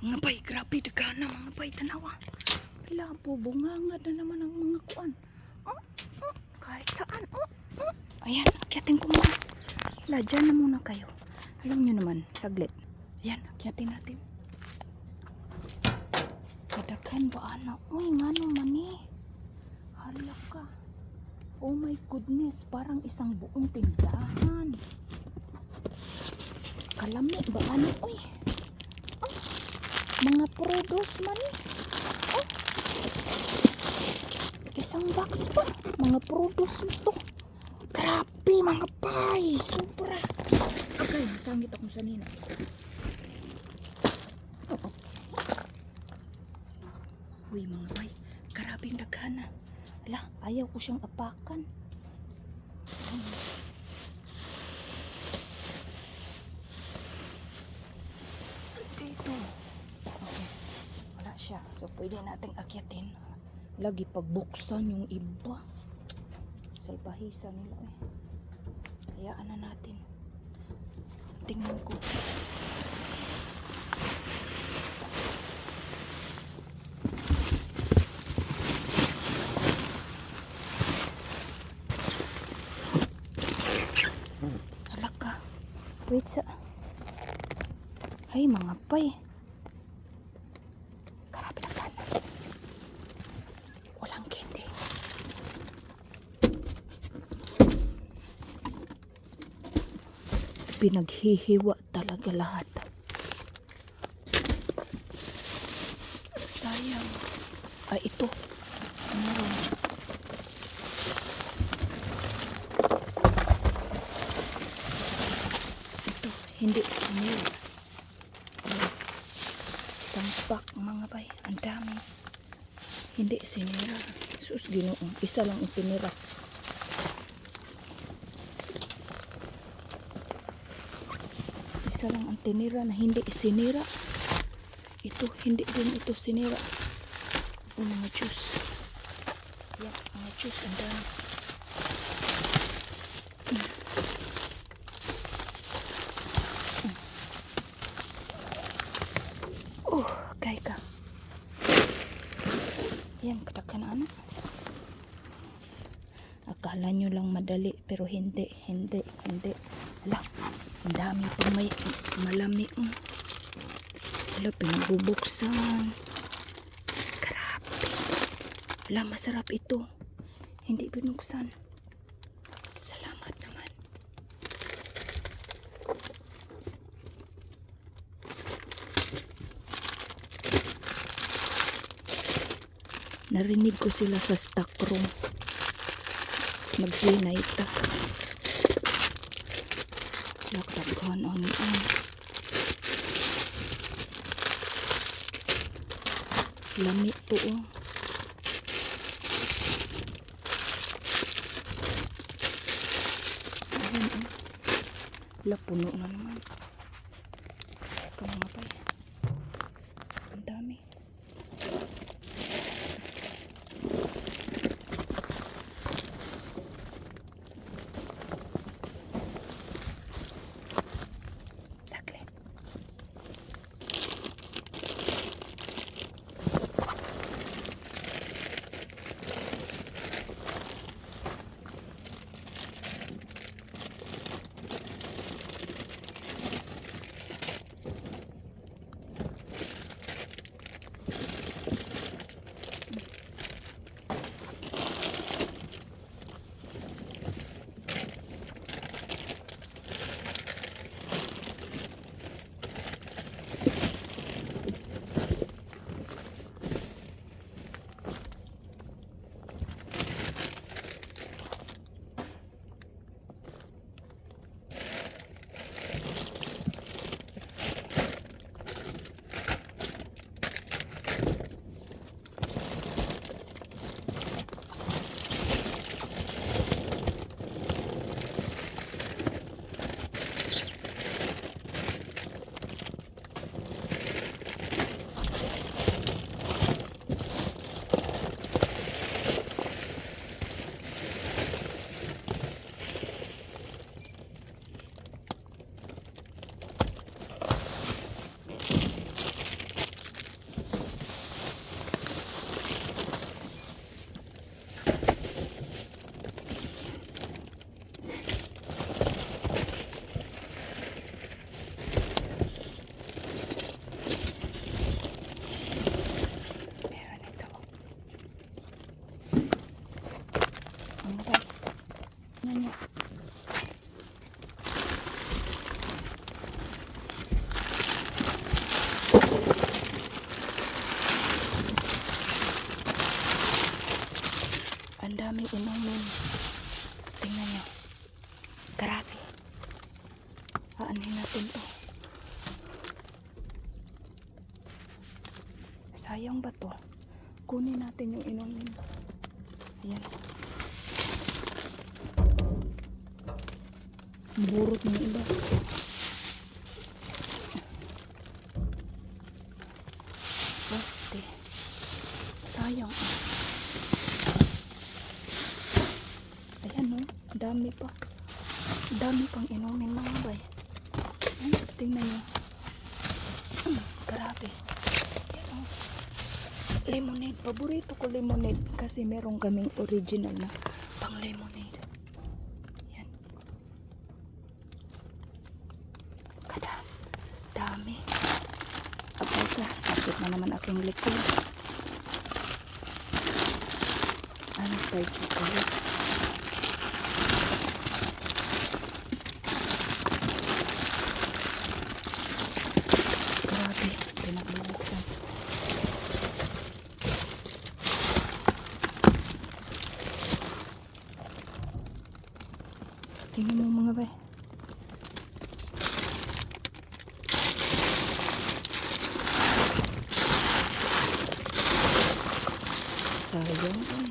Mga bay, grabe dagana mga bay, tanawa. Labo, bunganga na naman ang mga kuan. Oh, oh, kahit saan. Oh, oh. Ayan, akyatin ko muna. La, dyan na muna kayo. Alam nyo naman, saglit. Ayan, akyatin natin. Kadaghan ba ana? Uy, nga naman eh. Hala ka. Oh my goodness, parang isang buong tindahan. Kalami ba ano? Uy. Mga produce man. Oh. Isang box pa. Mga produce to. Grabe mga pay. Sobra. Okay, nasangit akong sanina. Uy mga bay, karabing daghana. Ala, ayaw ko siyang apakan. Dito. Okay. Wala siya. So, pwede nating akyatin. Lagi pagbuksan yung iba. Salbahisa nila eh. Hayaan na natin. Tingnan ko. Halaka. Wait sa... Ay, mga pay. Pinaghihiwa talaga lahat. Sayang. Ay, ito. Meron. Ito, hindi sinil. Isang pack mga bay. Ang dami. Hindi sinira. Sus, ginoong. Isa lang ang tinira. Isa lang ang tinira na hindi sinira. Ito, hindi din ito sinira. O mga juice. Yan, mga juice. Ang dami. Oh, kay ka. Yan, katakan ano. Akala nyo lang madali, pero hindi, hindi, hindi. Ala, ang dami pa may malami. mm. Ala, pinabubuksan. Grabe. Ala, masarap ito. Hindi binuksan. Salamat naman. Narinig ko sila sa stock room. Maghinay ta. Lakdaghan on on. Lami to oh. Ayan oh. Wala, puno na naman. Ikaw namin. Tingnan nyo. Grabe. Aanhin natin to. Sayang ba to? Kunin natin yung inumin. Ayan. Burot ng iba. Dami pang inumin mga bay. Ay, tingnan nyo. Mm, grabe. Ayan, oh. Lemonade. Paborito ko lemonade kasi meron kaming original na pang lemonade. Yan. Kada. Dami. Abay ka. Sakit na naman aking likod. Ano tayo kukulit? Grabe. Pinaglubuksan. Tingnan mo mga bay. Sayang ay.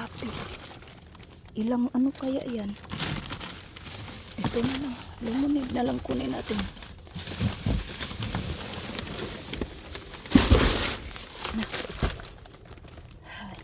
Grabe. Ilang ano kaya yan? Ito na lang. Lemonade na lang kunin natin. Na. Ay.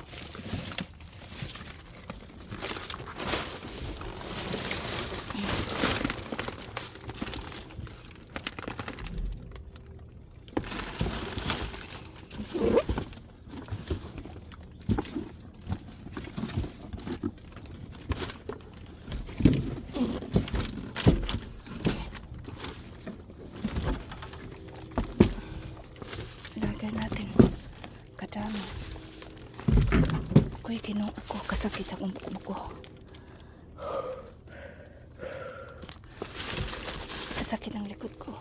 Lagay natin. Kadami. Ako'y kinuha ko. Kasakit sa kumpuk ko. Kasakit ang likod ko.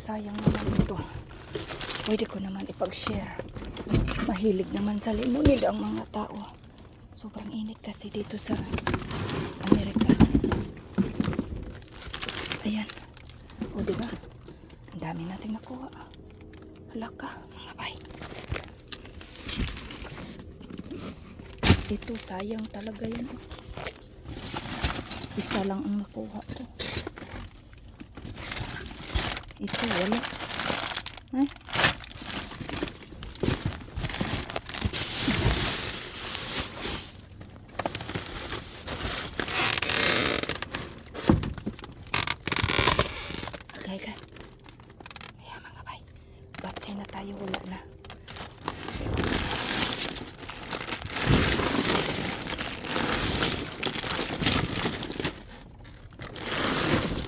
Sayang naman ito. Pwede ko naman ipag-share. Mahilig naman sa limonid ang mga tao. Sobrang init kasi dito sa Amerika. Ayan. O, di ba? Ang dami nating nakuha. Hala ka, mga bay. Ito, sayang talaga yan. Isa lang ang nakuha ko. Ito, wala. Ay. Okay, okay. Ayan mga bay. Batsay na tayo, wala na.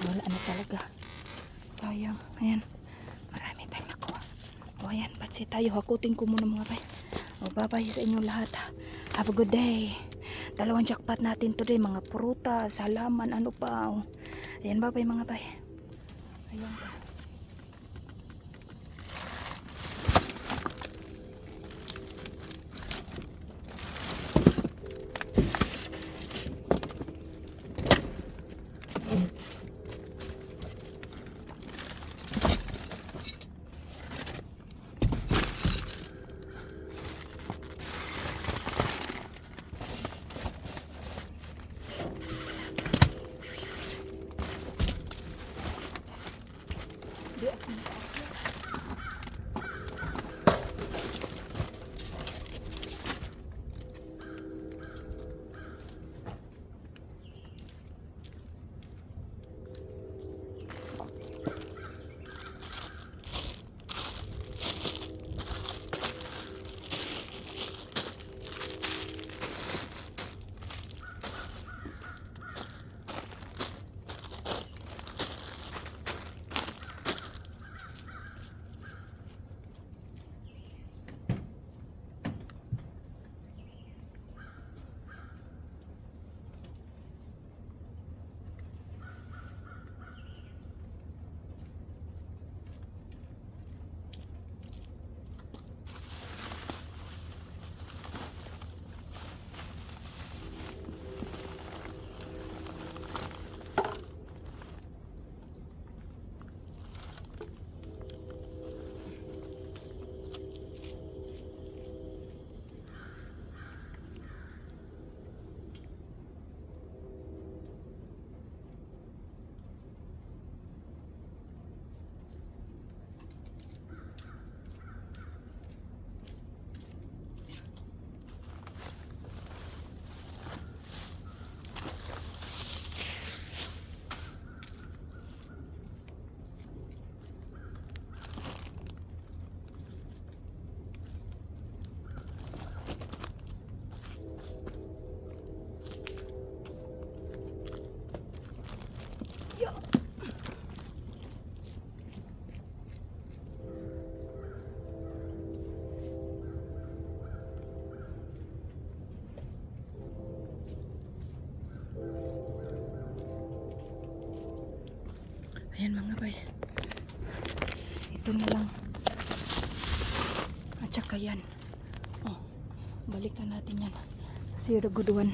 Wala na talaga. Sayang. Ayan. Marami tayong nakuha. O ayan, batsay tayo. Hakutin ko muna mga bay. O bye-bye sa inyo lahat. Have a good day. Dalawang jackpot natin today. Mga prutas, halaman, ano pa. O. Ayan, bye-bye mga bay. Ayan pa. Yeah. Ito na lang. At saka yan. Oh, balikan natin yan. Sierra Good One.